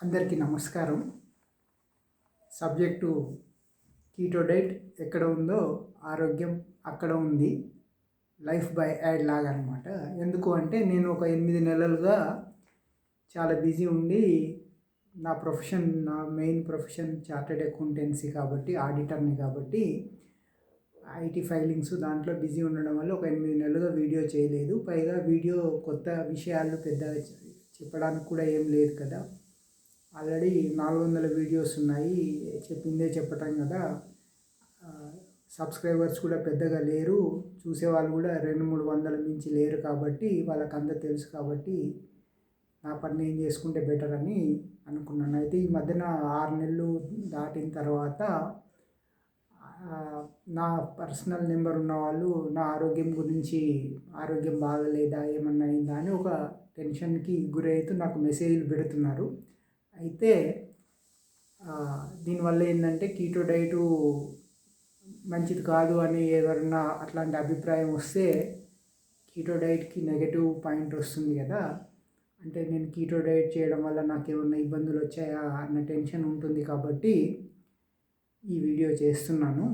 అందరికీ నమస్కారం. Subject keto diet ఎక్కడ ఉందో ఆరోగ్యం అక్కడ ఉంది. లైఫ్ బై యాడ్ లాగా అనమాట ఎందుకు అంటే నేను ఒక ఎనిమిది నెలలుగా చాలా బిజీ ఉండి నా ప్రొఫెషన్ నా మెయిన్ ప్రొఫెషన్ చార్టెడ్ అకౌంటెన్సీ కాబట్టి ఆడిటర్ని కాబట్టి ఐటీ ఫైలింగ్స్ దాంట్లో బిజీ ఉండడం వల్ల ఒక ఎనిమిది నెలలుగా వీడియో చేయలేదు. పైగా వీడియో కొత్త విషయాలు పెద్ద చెప్పడానికి కూడా ఏం లేదు కదా. ఆల్రెడీ నాలుగు వందల వీడియోస్ ఉన్నాయి. చెప్పిందే చెప్పటం కదా. సబ్స్క్రైబర్స్ కూడా పెద్దగా లేరు. చూసేవాళ్ళు కూడా రెండు మూడు వందల మించి లేరు కాబట్టి వాళ్ళకి అంత తెలుసు కాబట్టి నా పని నేను చేసుకుంటే బెటర్ అని అనుకున్నాను. అయితే ఈ మధ్యన ఆరు నెలలు దాటిన తర్వాత నా పర్సనల్ నెంబర్ ఉన్న వాళ్ళు నా ఆరోగ్యం గురించి ఆరోగ్యం బాగలేదా ఏమన్నా అయిందా అని ఒక టెన్షన్కి గురైతూ నాకు మెసేజ్లు పెడుతున్నారు. అయితే దీనివల్ల ఏంటంటే కీటో డైటు మంచిది కాదు అని ఎవరన్నా అట్లాంటి అభిప్రాయం వస్తే కీటో డైట్కి నెగటివ్ పాయింట్ వస్తుంది కదా. అంటే నేను కీటో డైట్ చేయడం వల్ల నాకు ఏమన్నా ఇబ్బందులు వచ్చాయా అన్న టెన్షన్ ఉంటుంది కాబట్టి ఈ వీడియో చేస్తున్నాను.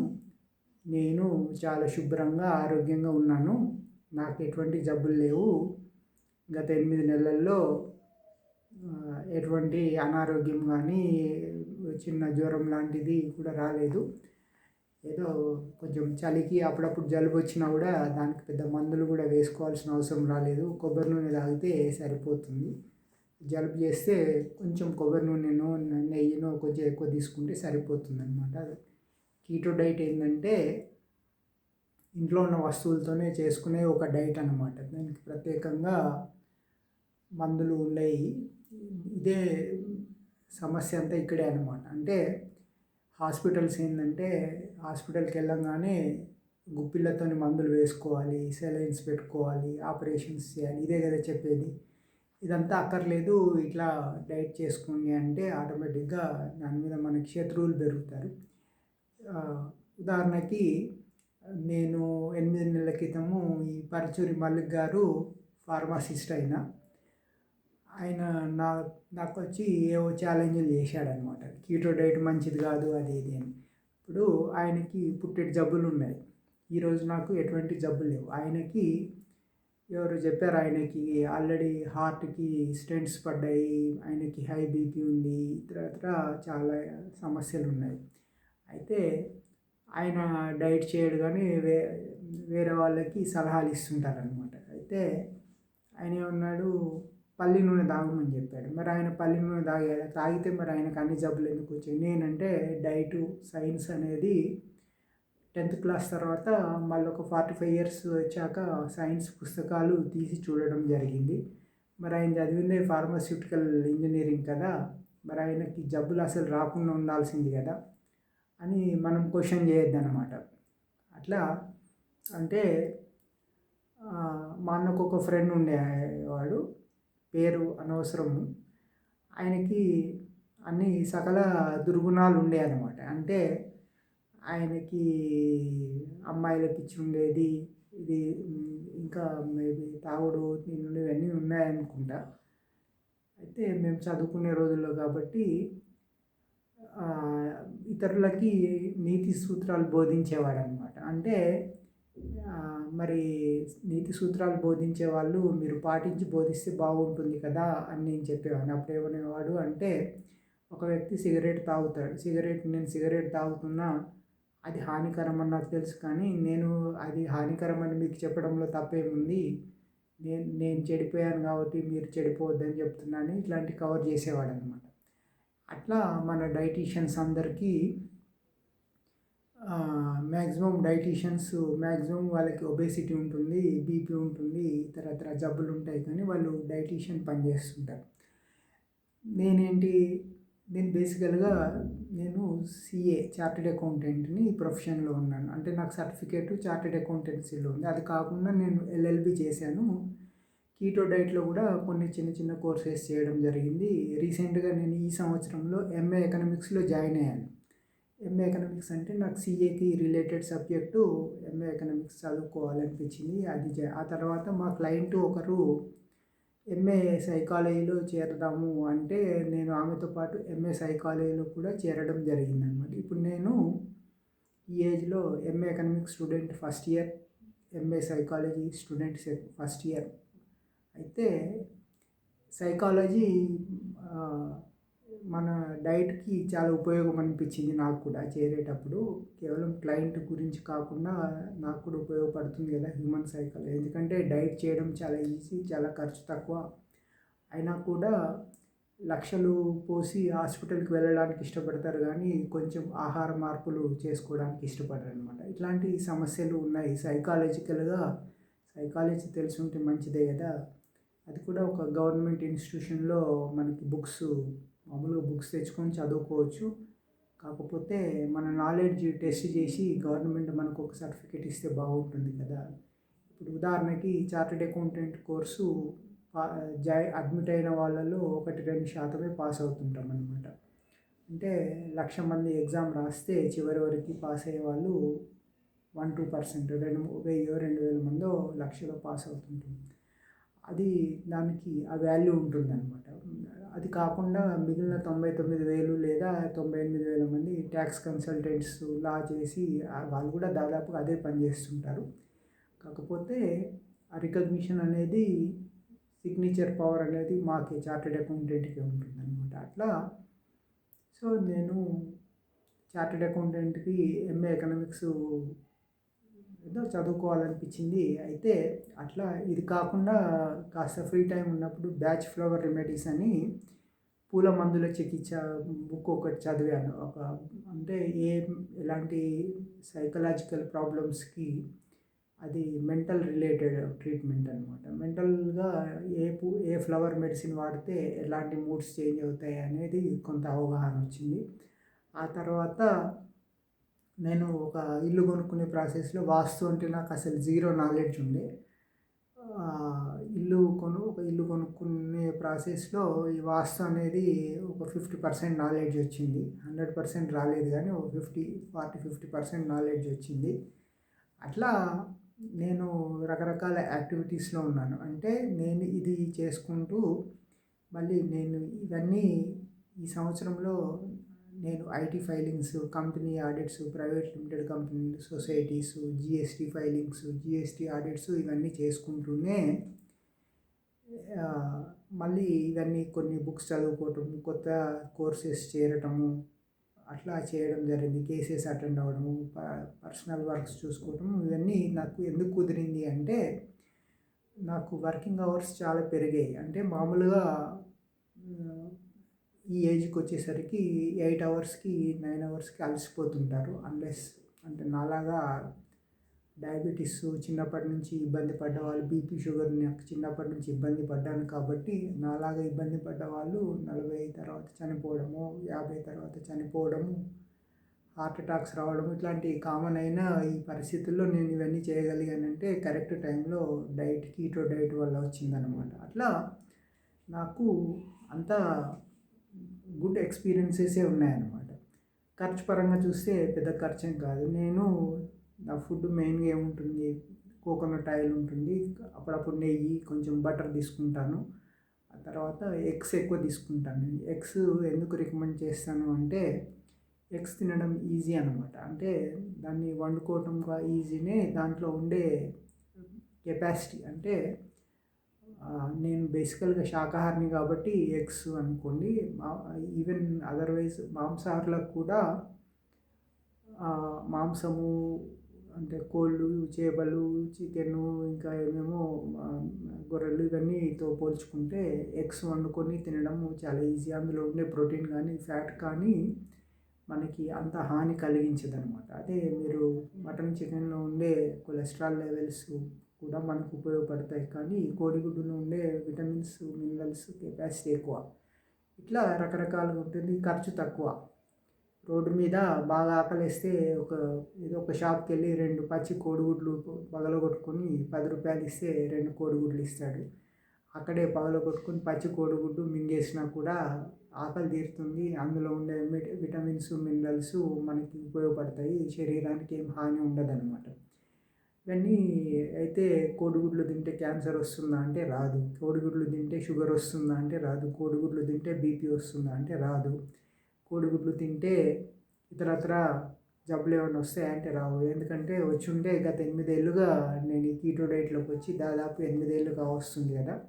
నేను చాలా శుభ్రంగా ఆరోగ్యంగా ఉన్నాను. నాకు ఎటువంటి జబ్బులు లేవు. గత ఎనిమిది నెలల్లో ఎటువంటి అనారోగ్యం కానీ చిన్న జ్వరం లాంటిది కూడా రాలేదు. ఏదో కొంచెం చలికి అప్పుడప్పుడు జలుబు వచ్చినా కూడా దానికి పెద్ద మందులు కూడా వేసుకోవాల్సిన అవసరం రాలేదు. కొబ్బరి నూనె తాగితే సరిపోతుంది. జలుబు చేస్తే కొంచెం కొబ్బరి నూనెనో నెయ్యినో కొంచెం ఎక్కువ తీసుకుంటే సరిపోతుంది అనమాట కీటో డైట్ ఏంటంటే ఇంట్లో ఉన్న వస్తువులతోనే చేసుకునే ఒక డైట్ అనమాట దానికి ప్రత్యేకంగా మందులు ఉన్నాయి. ఇదే సమస్య అంతా ఇక్కడే అనమాట అంటే హాస్పిటల్స్ ఏంటంటే హాస్పిటల్కి వెళ్ళంగానే గుప్పిళ్ళతో మందులు వేసుకోవాలి సెలైన్స్ పెట్టుకోవాలి ఆపరేషన్స్ చేయాలి ఇదే కదా చెప్పేది. ఇదంతా అక్కర్లేదు ఇట్లా డైట్ చేసుకోండి అంటే ఆటోమేటిక్గా దాని మీద మనకి శత్రువులు పెరుగుతారు. ఉదాహరణకి నేను ఎనిమిది నెలల క్రితము ఈ పరచూరి మల్లిక్ గారు ఫార్మాసిస్ట్ అయినా ఆయన నా నాకు వచ్చి ఏవో ఛాలెంజ్లు చేశాడనమాట కీటో డైట్ మంచిది కాదు అది ఇది అని. ఇప్పుడు ఆయనకి పుట్టెటి జబ్బులు ఉన్నాయి. ఈరోజు నాకు ఎటువంటి జబ్బులు లేవు. ఆయనకి ఎవరు చెప్పారు ఆయనకి ఆల్రెడీ హార్ట్కి స్టెంట్స్ పడ్డాయి ఆయనకి హై బీపీ ఉంది ఇతర చాలా సమస్యలు ఉన్నాయి. అయితే ఆయన డైట్ చేయడు కానీ వే వేరే వాళ్ళకి సలహాలు ఇస్తుంటారనమాట అయితే ఆయన ఏమన్నాడు పల్లి నూనె తాగమని చెప్పాడు. మరి ఆయన పల్లి నూనె తాగాడు తాగితే మరి ఆయనకు అన్ని జబ్బులు ఎందుకు వచ్చాయి? నేనంటే డైటు సైన్స్ అనేది టెన్త్ క్లాస్ తర్వాత మళ్ళీ ఒక ఫార్టీ ఫైవ్ ఇయర్స్ వచ్చాక సైన్స్ పుస్తకాలు తీసి చూడడం జరిగింది. మరి ఆయన చదివింది ఫార్మాస్యూటికల్ ఇంజనీరింగ్ కదా మరి ఆయనకి జబ్బులు అసలు రాకుండా ఉండాల్సింది కదా అని మనం క్వశ్చన్ చేయొద్దు అనమాట అట్లా అంటే మా అన్నకు ఒక ఫ్రెండ్ ఉండేవాడు పేరు అనవసరము. ఆయనకి అన్ని సకల దుర్గుణాలు ఉండే అనమాట అంటే ఆయనకి అమ్మాయిల పిచ్చి ఉండేది ఇది ఇంకా మేబీ తాగుడు తిండి ఇవన్నీ ఉన్నాయనుకుంటా. అయితే మేము చదువుకునే రోజుల్లో కాబట్టి ఇతరులకి నీతి సూత్రాలు బోధించేవాడు అనమాట అంటే మరి నీతి సూత్రాలు బోధించే వాళ్ళు మీరు పాటించి బోధిస్తే బాగుంటుంది కదా అని నేను చెప్పేవాడిని. అప్పుడు ఏమనేవాడు అంటే ఒక వ్యక్తి సిగరెట్ తాగుతాడు. సిగరెట్ నేను సిగరెట్ తాగుతున్నా అది హానికరం అని నాకు తెలుసు కానీ నేను అది హానికరం అని మీకు చెప్పడంలో తప్పేముంది? నేను నేను చెడిపోయాను కాబట్టి మీరు చెడిపోవద్దని చెప్తున్నాను. ఇట్లాంటి కవర్ చేసేవాడు అనమాట అట్లా మన డైటీషియన్స్ అందరికీ మ్యాక్సిమం డైటీషియన్స్ మ్యాక్సిమం వాళ్ళకి ఒబేసిటీ ఉంటుంది బీపీ ఉంటుంది ఇతర ఇతర జబ్బులు ఉంటాయి కానీ వాళ్ళు డైటీషియన్ పనిచేస్తుంటారు నేనేంటి నేను బేసికల్గా నేను సిఏ చార్టెడ్ అకౌంటెంట్ని ప్రొఫెషన్లో ఉన్నాను. అంటే నాకు సర్టిఫికేట్ చార్టెడ్ అకౌంటెన్సీలో ఉంది. అది కాకుండా నేను ఎల్ఎల్బి చేశాను. కీటో డైట్లో కూడా కొన్ని చిన్న చిన్న కోర్సెస్ చేయడం జరిగింది. రీసెంట్గా నేను ఈ సంవత్సరంలో ఎంఏ ఎకనామిక్స్లో జాయిన్ అయ్యాను. ఎంఏ ఎకనామిక్స్ అంటే నాకు సిఏకి రిలేటెడ్ సబ్జెక్టు ఎంఏ ఎకనామిక్స్ చదువుకోవాలనిపించింది. అది ఆ తర్వాత మా క్లయింట్ ఒకరు ఎంఏ సైకాలజీలో చేరదాము అంటే నేను ఆమెతో పాటు ఎంఏ సైకాలజీలో కూడా చేరడం జరిగింది అనమాట ఇప్పుడు నేను ఈ ఏజ్లో MA economics student first year MA psychology student first year అయితే సైకాలజీ మన డైట్కి చాలా ఉపయోగం అనిపించింది నాకు కూడా చేరేటప్పుడు. కేవలం క్లయింట్ గురించి కాకుండా నాకు కూడా ఉపయోగపడుతుంది కదా హ్యూమన్ సైకిల్. ఎందుకంటే డైట్ చేయడం చాలా ఈజీ చాలా ఖర్చు తక్కువ. అయినా కూడా లక్షలు పోసి హాస్పిటల్కి వెళ్ళడానికి ఇష్టపడతారు కానీ కొంచెం ఆహార మార్పులు చేసుకోవడానికి ఇష్టపడరు అనమాట ఇట్లాంటి సమస్యలు ఉన్నాయి. సైకాలజికల్గా సైకాలజీ తెలుసుంటే మంచిదే కదా. అది కూడా ఒక గవర్నమెంట్ ఇన్స్టిట్యూషన్లో మనకి బుక్స్ మామూలుగా బుక్స్ తెచ్చుకొని చదువుకోవచ్చు. కాకపోతే మన నాలెడ్జ్ టెస్ట్ చేసి గవర్నమెంట్ మనకు ఒక సర్టిఫికేట్ ఇస్తే బాగుంటుంది కదా. ఇప్పుడు ఉదాహరణకి చార్టెడ్ అకౌంటెంట్ కోర్సు జాయి అడ్మిట్ అయిన వాళ్ళలో ఒకటి రెండు శాతమే పాస్ అవుతుంటాం అనమాట అంటే లక్ష మంది ఎగ్జామ్ రాస్తే చివరి వరకు పాస్ అయ్యే వాళ్ళు వన్ టూ పర్సెంట్ రెండు వెయ్యో రెండు వేల మందో లక్షలో పాస్ అవుతుంటుంది అది దానికి ఆ వాల్యూ ఉంటుందన్నమాట. అది కాకుండా మిగిలిన తొంభై తొమ్మిది వేలు లేదా తొంభై ఎనిమిది వేల మంది ట్యాక్స్ కన్సల్టెంట్స్ లా చేసి వాళ్ళు కూడా దాదాపుగా అదే పని చేస్తుంటారు. కాకపోతే ఆ రికగ్నిషన్ అనేది సిగ్నేచర్ పవర్ అనేది మాకే చార్టెడ్ అకౌంటెంట్కి ఉంటుందన్నమాట. అట్లా సో నేను చార్టెడ్ అకౌంటెంట్కి ఎంఏ ఎకనామిక్స్ ఏదో చదువుకోవాలనిపించింది. అయితే అట్లా ఇది కాకుండా కాస్త ఫ్రీ టైం ఉన్నప్పుడు బ్యాచ్ ఫ్లవర్ రెమెడీస్ అని పూల మందుల చికిత్స బుక్ ఒకటి చదివాను. ఒక అంటే ఏ ఎలాంటి సైకలాజికల్ ప్రాబ్లమ్స్కి అది మెంటల్ రిలేటెడ్ ట్రీట్మెంట్ అనమాట మెంటల్గా ఏ పూ ఏ ఫ్లవర్ మెడిసిన్ వాడితే ఎలాంటి మూడ్స్ చేంజ్ అవుతాయి అనేది కొంత అవగాహన వచ్చింది. ఆ తర్వాత నేను ఒక ఇల్లు కొనుక్కునే ప్రాసెస్లో వాస్తు అంటే నాకు అసలు జీరో నాలెడ్జ్ ఉండే. ఇల్లు కొను ఒక ఇల్లు కొనుక్కునే ప్రాసెస్లో ఈ వాస్తు అనేది ఒక ఫిఫ్టీ పర్సెంట్ నాలెడ్జ్ వచ్చింది. హండ్రెడ్ పర్సెంట్ రాలేదు కానీ ఒక fifty forty fifty percent knowledge వచ్చింది. అట్లా నేను రకరకాల యాక్టివిటీస్లో ఉన్నాను. అంటే నేను ఇది చేసుకుంటూ మళ్ళీ నేను ఇవన్నీ ఈ సంవత్సరంలో నేను IT filings company audits private limited company societies GST filings GST audits ఇవన్నీ చేసుకుంటూనే మళ్ళీ ఇవన్నీ కొన్ని బుక్స్ చదువుకోవటం కొత్త కోర్సెస్ చేరటము అట్లా చేయడం జరిగింది. కేసెస్ అటెండ్ అవ్వడము పర్సనల్ వర్క్స్ చూసుకోవటం ఇవన్నీ నాకు ఎందుకు కుదిరింది అంటే నాకు వర్కింగ్ అవర్స్ చాలా పెరిగాయి. అంటే మామూలుగా ఈ ఏజ్కి వచ్చేసరికి ఎయిట్ అవర్స్కి నైన్ అవర్స్కి అలసిపోతుంటారు. అన్లెస్ అంటే నాలాగా డయాబెటీస్ చిన్నప్పటి నుంచి ఇబ్బంది పడ్డ వాళ్ళు బీపీ షుగర్ నాకు చిన్నప్పటి నుంచి ఇబ్బంది పడ్డాను కాబట్టి నాలాగా ఇబ్బంది పడ్డ వాళ్ళు నలభై తర్వాత చనిపోవడము యాభై తర్వాత చనిపోవడము హార్ట్ అటాక్స్ రావడం ఇట్లాంటి కామన్ అయిన ఈ పరిస్థితుల్లో నేను ఇవన్నీ చేయగలిగానంటే కరెక్ట్ టైంలో డైట్ కీటో డైట్ వల్ల వచ్చిందనమాట అట్లా నాకు అంతా గుడ్ ఎక్స్పీరియన్సెసే ఉన్నాయన్నమాట. ఖర్చు పరంగా చూస్తే పెద్ద ఖర్చు ఏం కాదు. నేను నా ఫుడ్ మెయిన్గా ఏముంటుంది? కోకోనట్ ఆయిల్ ఉంటుంది. అప్పుడప్పుడు నెయ్యి కొంచెం బటర్ తీసుకుంటాను. ఆ తర్వాత ఎగ్స్ ఎక్కువ తీసుకుంటాను నేను. ఎగ్స్ ఎందుకు రికమెండ్ చేస్తాను అంటే ఎగ్స్ తినడం ఈజీ అనమాట అంటే దాన్ని వండుకోవటం ఈజీనే దాంట్లో ఉండే కెపాసిటీ. అంటే నేను బేసికల్గా శాకాహారిని కాబట్టి ఎగ్స్ అనుకోండి. ఈవెన్ అదర్వైజ్ మాంసాహారులకు కూడా మాంసము అంటే కోళ్ళు చేపలు చికెను ఇంకా ఏమేమో గొర్రెలు ఇవన్నీతో పోల్చుకుంటే ఎగ్స్ వండుకొని తినడం చాలా ఈజీ అందులో ఉండే ప్రోటీన్ కానీ ఫ్యాట్ కానీ మనకి అంత హాని కలిగించదనమాట అదే మీరు మటన్ చికెన్లో ఉండే కొలెస్ట్రాల్ లెవెల్స్ కూడా మనకు ఉపయోగపడతాయి. కానీ కోడిగుడ్డులో ఉండే విటమిన్స్ మినరల్స్ కెపాసిటీ ఎక్కువ. ఇట్లా రకరకాలుగా ఉంటుంది. ఖర్చు తక్కువ. రోడ్డు మీద బాగా ఆకలిస్తే ఒక ఏదో ఒక షాప్కి వెళ్ళి రెండు పచ్చి కోడిగుడ్లు పగలగొట్టుకొని పది రూపాయలు ఇస్తే రెండు కోడిగుడ్లు ఇస్తాడు. అక్కడే పగలగొట్టుకొని పచ్చి కోడిగుడ్డు మింగేసినా కూడా ఆకలి తీరుతుంది. అందులో ఉండే విటమిన్స్ మినరల్స్ మనకి ఉపయోగపడతాయి. శరీరానికి ఏం హాని ఉండదు అనమాట ఇవన్నీ అయితే కోడిగుడ్లు తింటే క్యాన్సర్ వస్తుందా అంటే రాదు. కోడిగుడ్లు తింటే షుగర్ వస్తుందా అంటే రాదు. కోడిగుడ్లు తింటే బీపీ వస్తుందా అంటే రాదు. కోడిగుడ్లు తింటే ఇతరత్ర జబ్బులు ఏమైనా వస్తాయంటే రావు. ఎందుకంటే వచ్చి ఉంటే గత ఎనిమిదేళ్ళుగా నేను ఈ కీటో డైట్లోకి వచ్చి దాదాపు ఎనిమిదేళ్ళుగా వస్తుంది కదా.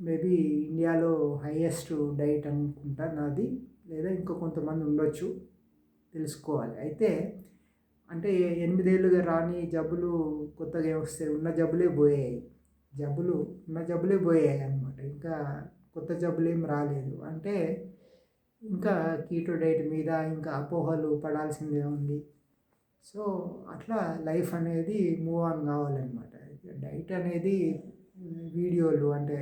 మేబీ ఇండియాలో హైయెస్ట్ డైట్ అనుకుంటా నాది. లేదా ఇంకో కొంతమంది ఉండొచ్చు. తెలుసుకోవాలి. అయితే అంటే ఎనిమిదేళ్ళుగా రాని జబ్బులు కొత్తగా వస్తే ఉన్న జబ్బులే పోయాయి. జబ్బులు ఉన్న జబ్బులే పోయాయి అనమాట ఇంకా కొత్త జబ్బులు ఏం రాలేదు. అంటే ఇంకా కీటో డైట్ మీద ఇంకా అపోహలు పడాల్సిందే ఉంది. సో అట్లా లైఫ్ అనేది మూవ్ ఆన్ కావాలన్నమాట. డైట్ అనేది వీడియోలు అంటే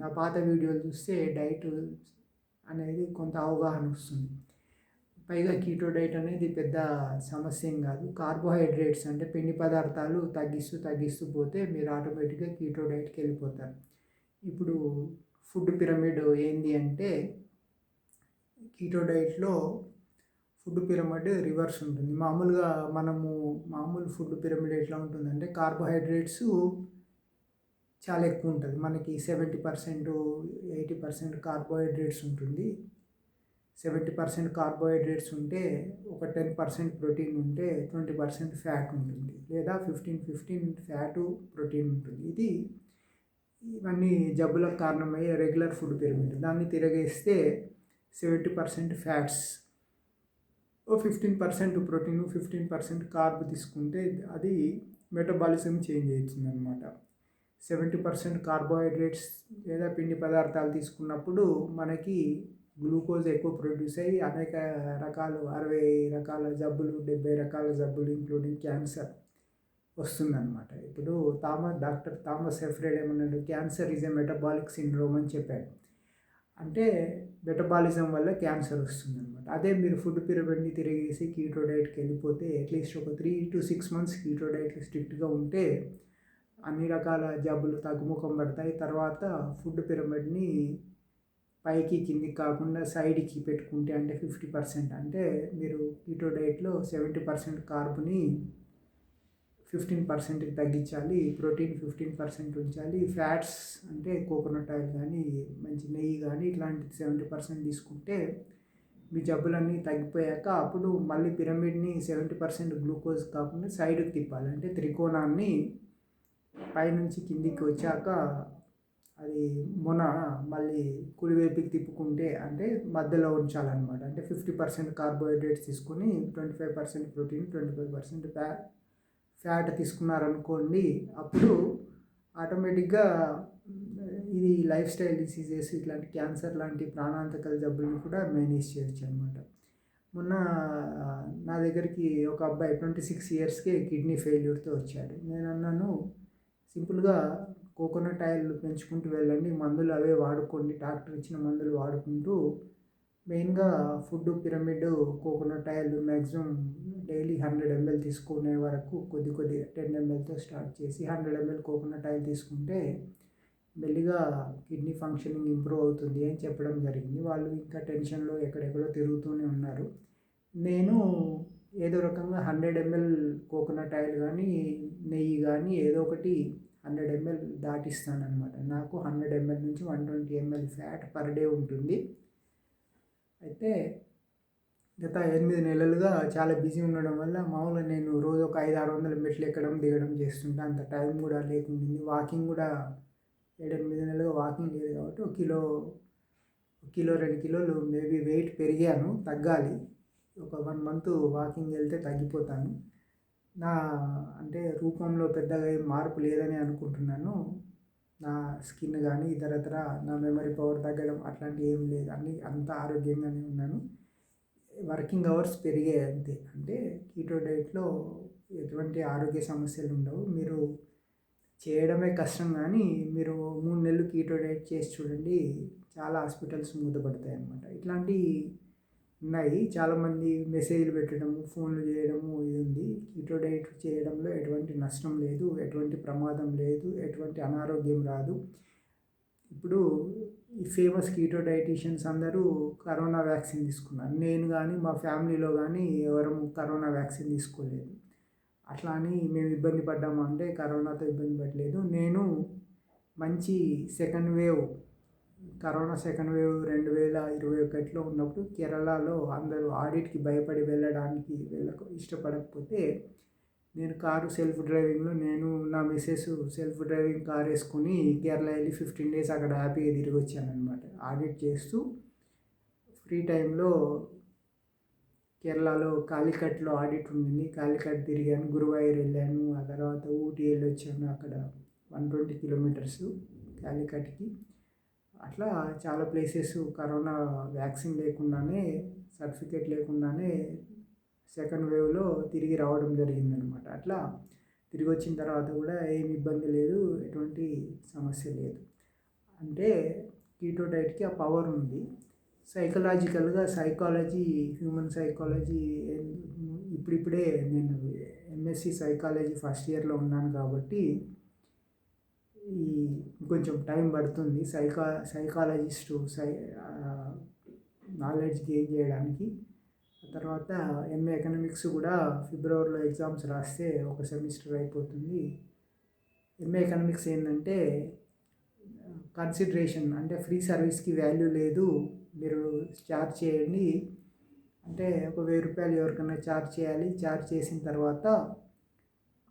నా పాత వీడియోలు చూస్తే డైట్ అనేది కొంత అవగాహన వస్తుంది. పైగా కీటో డైట్ అనేది పెద్ద సమస్య కాదు. కార్బోహైడ్రేట్స్ అంటే పిండి పదార్థాలు తగ్గిస్తూ తగ్గిస్తూ పోతే మీరు ఆటోమేటిక్గా కీటో డైట్కి వెళ్ళిపోతారు. ఇప్పుడు ఫుడ్ పిరమిడ్ ఏంది అంటే కీటో డైట్లో ఫుడ్ పిరమిడ్ రివర్స్ ఉంటుంది. మామూలుగా మనము మామూలు ఫుడ్ పిరమిడ్ ఎట్లా ఉంటుందంటే కార్బోహైడ్రేట్స్ చాలా ఎక్కువ ఉంటుంది. మనకి seventy percent eighty percent carbohydrates ఉంటుంది. సెవెంటీ పర్సెంట్ కార్బోహైడ్రేట్స్ ఉంటే ఒక టెన్ పర్సెంట్ ప్రోటీన్ ఉంటే ట్వంటీ పర్సెంట్ ఫ్యాట్ ఉంటుంది. లేదా ఫిఫ్టీన్ ఫిఫ్టీన్ ఫ్యాటు ప్రోటీన్ ఉంటుంది. ఇది ఇవన్నీ జబ్బులకు కారణమయ్యే రెగ్యులర్ ఫుడ్ పిరమిడ్. దాన్ని తిరగేస్తే సెవెంటీ పర్సెంట్ ఫ్యాట్స్. ఓ fifteen percent protein fifteen percent carb తీసుకుంటే అది మెటబాలిజం చేంజ్ అవుతుంది అనమాట సెవెంటీ పర్సెంట్ కార్బోహైడ్రేట్స్ లేదా పిండి పదార్థాలు తీసుకున్నప్పుడు మనకి గ్లూకోజ్ ఎక్కువ ప్రొడ్యూస్ అయ్యి అనేక రకాలు అరవై రకాల జబ్బులు డెబ్బై రకాల జబ్బులు ఇంక్లూడింగ్ క్యాన్సర్ వస్తుందన్నమాట. ఇప్పుడు థామస్ డాక్టర్ థామస్ ఎఫ్రెడ్ ఏమన్నాడు? Cancer is a metabolic syndrome అని చెప్పాడు. అంటే మెటబాలిజం వల్ల క్యాన్సర్ వస్తుందన్నమాట. అదే మీరు ఫుడ్ పిరమిడ్ని తిరిగేసి కీటో డైట్కి వెళ్ళిపోతే అట్లీస్ట్ ఒక three to six months keto diet స్ట్రిక్ట్గా ఉంటే అన్ని రకాల జబ్బులు తగ్గుముఖం పడతాయి. తర్వాత ఫుడ్ పిరమిడ్ని పైకి కిందికి కాకుండా సైడ్కి పెట్టుకుంటే అంటే ఫిఫ్టీ పర్సెంట్ అంటే మీరు కీటో డైట్లో సెవెంటీ పర్సెంట్ కార్బుని ఫిఫ్టీన్ పర్సెంట్కి తగ్గించాలి ప్రోటీన్ ఫిఫ్టీన్ పర్సెంట్ ఉంచాలి ఫ్యాట్స్ అంటే కోకోనట్ ఆయిల్ కానీ మంచి నెయ్యి కానీ ఇట్లాంటి సెవెంటీ పర్సెంట్ తీసుకుంటే మీ జబ్బులన్నీ తగ్గిపోయాక అప్పుడు మళ్ళీ పిరమిడ్ని సెవెంటీ పర్సెంట్ గ్లూకోజ్ కాకుండా సైడ్కి తిప్పాలి. అంటే త్రికోణాన్ని పైనుంచి కిందికి వచ్చాక అది మొన మళ్ళీ కుడివైపుకి తిప్పుకుంటే అంటే మధ్యలో ఉంచాలన్నమాట. అంటే ఫిఫ్టీ పర్సెంట్ కార్బోహైడ్రేట్స్ తీసుకొని twenty five percent protein twenty five percent fat fat తీసుకున్నారనుకోండి అప్పుడు ఆటోమేటిక్గా ఇది లైఫ్ స్టైల్ డిసీజెస్ ఇట్లాంటి క్యాన్సర్ లాంటి ప్రాణాంతక జబ్బులను కూడా మేనేజ్ చేయొచ్చు అనమాట మొన్న నా దగ్గరికి ఒక అబ్బాయి ట్వంటీ సిక్స్ ఇయర్స్కి కిడ్నీ ఫెయిల్యూర్తో వచ్చాడు. నేను అన్నాను సింపుల్గా కోకోనట్ ఆయిల్ పెంచుకుంటూ వెళ్ళండి. మందులు అవే వాడుకోండి. డాక్టర్ ఇచ్చిన మందులు వాడుకుంటూ మెయిన్గా food pyramid coconut oil maximum daily hundred ML తీసుకునే వరకు కొద్ది కొద్ది టెన్ ఎంఎల్తో స్టార్ట్ చేసి హండ్రెడ్ ఎంఎల్ కోకోనట్ ఆయిల్ తీసుకుంటే మెల్లిగా కిడ్నీ ఫంక్షనింగ్ ఇంప్రూవ్ అవుతుంది అని చెప్పడం జరిగింది. వాళ్ళు ఇంకా టెన్షన్లో ఎక్కడెక్కడో తిరుగుతూనే ఉన్నారు. నేను ఏదో రకంగా హండ్రెడ్ ఎంఎల్ కోకోనట్ ఆయిల్ కానీ నెయ్యి కానీ ఏదో ఒకటి హండ్రెడ్ ఎంఎల్ దాటిస్తానమాట నాకు హండ్రెడ్ ఎంఎల్ నుంచి one twenty ML fat per day ఉంటుంది. అయితే గత ఎనిమిది నెలలుగా చాలా బిజీ ఉండడం వల్ల మామూలుగా నేను రోజు ఒక ఐదు ఆరు వందల మెట్లు ఎక్కడం దిగడం చేస్తుంటే. అంత టైం కూడా లేకుండా వాకింగ్ కూడా ఏడెనిమిది నెలలుగా వాకింగ్ లేదు కాబట్టి ఒక కిలో ఒక కిలో రెండు కిలోలు మేబీ వెయిట్ పెరిగాను తగ్గాలి. ఒక వన్ మంత్ వాకింగ్ వెళ్తే తగ్గిపోతాను. నా అంటే రూపంలో పెద్దగా ఏం మార్పు లేదని అనుకుంటున్నాను. నా స్కిన్ కానీ ఇతరత్ర నా మెమరీ పవర్ తగ్గడం అట్లాంటివి ఏం లేదు. అన్ని అంత ఆరోగ్యంగానే ఉన్నాను. వర్కింగ్ అవర్స్ పెరిగాయి అంతే. అంటే కీటో డైట్లో ఎటువంటి ఆరోగ్య సమస్యలు ఉండవు. మీరు చేయడమే కష్టం కానీ మీరు మూడు నెలలు కీటో డైట్ చేసి చూడండి చాలా హాస్పిటల్స్ మూతపడతాయి అన్నమాట ఇట్లాంటి ఉన్నాయి. చాలామంది మెసేజ్లు పెట్టడము ఫోన్లు చేయడము ఇది ఉంది కీటో డైట్ చేయడంలో ఎటువంటి నష్టం లేదు ఎటువంటి ప్రమాదం లేదు ఎటువంటి అనారోగ్యం రాదు. ఇప్పుడు ఈ ఫేమస్ కీటో డైటీషియన్స్ అందరూ కరోనా వ్యాక్సిన్ తీసుకున్నారు. నేను కానీ మా ఫ్యామిలీలో కానీ ఎవరూ కరోనా వ్యాక్సిన్ తీసుకోలేదు. అట్లా అని మేము ఇబ్బంది పడ్డాము అంటే కరోనాతో ఇబ్బంది పడలేదు. నేను మంచి second wave corona second wave రెండు వేల ఇరవై ఒకటిలో ఉన్నప్పుడు కేరళలో అందరూ ఆడిట్కి భయపడి వెళ్ళడానికి వెళ్ళక ఇష్టపడకపోతే నేను కారు సెల్ఫ్ డ్రైవింగ్లో నేను నా మిస్సెస్ సెల్ఫ్ డ్రైవింగ్ కార్ వేసుకుని కేరళ వెళ్ళి ఫిఫ్టీన్ డేస్ అక్కడ హ్యాపీగా తిరిగి వచ్చాను అనమాట ఆడిట్ చేస్తూ ఫ్రీ టైంలో కేరళలో కాలికట్లో ఆడిట్ ఉండింది. కాలికట్ తిరిగాను గురువాయూర్ వెళ్ళాను. ఆ తర్వాత ఊటీ వెళ్ళి వచ్చాను అక్కడ వన్ ట్వంటీ కిలోమీటర్స్ కాలికట్కి. అట్లా చాలా ప్లేసెస్ కరోనా వ్యాక్సిన్ లేకుండానే సర్టిఫికేట్ లేకుండానే సెకండ్ వేవ్లో తిరిగి రావడం జరిగిందనమాట. అట్లా తిరిగి వచ్చిన తర్వాత కూడా ఏం ఇబ్బంది లేదు ఎటువంటి సమస్య లేదు. అంటే కీటో డైట్కి ఆ పవర్ ఉంది. సైకలాజికల్గా సైకాలజీ హ్యూమన్ సైకాలజీ ఇప్పుడిప్పుడే నేను ఎంఎస్సి సైకాలజీ ఫస్ట్ ఇయర్లో ఉన్నాను కాబట్టి ఈ కొంచెం టైం పడుతుంది సైకా సైకాలజిస్టు సై నాలెడ్జ్ గెయిన్ చేయడానికి. తర్వాత ఎంఏ ఎకనామిక్స్ కూడా ఫిబ్రవరిలో ఎగ్జామ్స్ రాస్తే ఒక సెమిస్టర్ అయిపోతుంది. ఎంఏ ఎకనామిక్స్ ఏంటంటే కన్సిడరేషన్ అంటే ఫ్రీ సర్వీస్కి వాల్యూ లేదు మీరు చార్జ్ చేయండి. అంటే ఒక వెయ్యి రూపాయలు ఎవరికైనా చార్జ్ చేయాలి. చార్జ్ చేసిన తర్వాత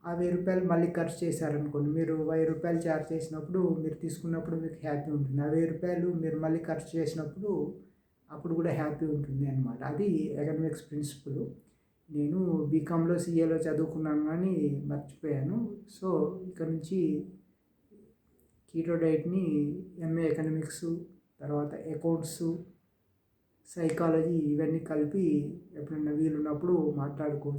ఆ వెయ్యి రూపాయలు మళ్ళీ ఖర్చు చేశారనుకోండి మీరు వెయ్యి రూపాయలు చార్జ్ చేసినప్పుడు మీరు తీసుకున్నప్పుడు మీకు హ్యాపీ ఉంటుంది. ఆ వెయ్యి రూపాయలు మీరు మళ్ళీ ఖర్చు చేసినప్పుడు అప్పుడు కూడా హ్యాపీ ఉంటుంది అనమాట అది ఎకనామిక్స్ ప్రిన్సిపల్ నేను బీకామ్లో సీఏలో చదువుకున్నాను కానీ మర్చిపోయాను. సో ఇక్కడ నుంచి కీటో డైట్ని ఎంఏ ఎకనామిక్స్ తర్వాత అకౌంట్స్ సైకాలజీ ఇవన్నీ కలిపి ఎప్పుడైనా వీలున్నప్పుడు మాట్లాడుకోవచ్చు.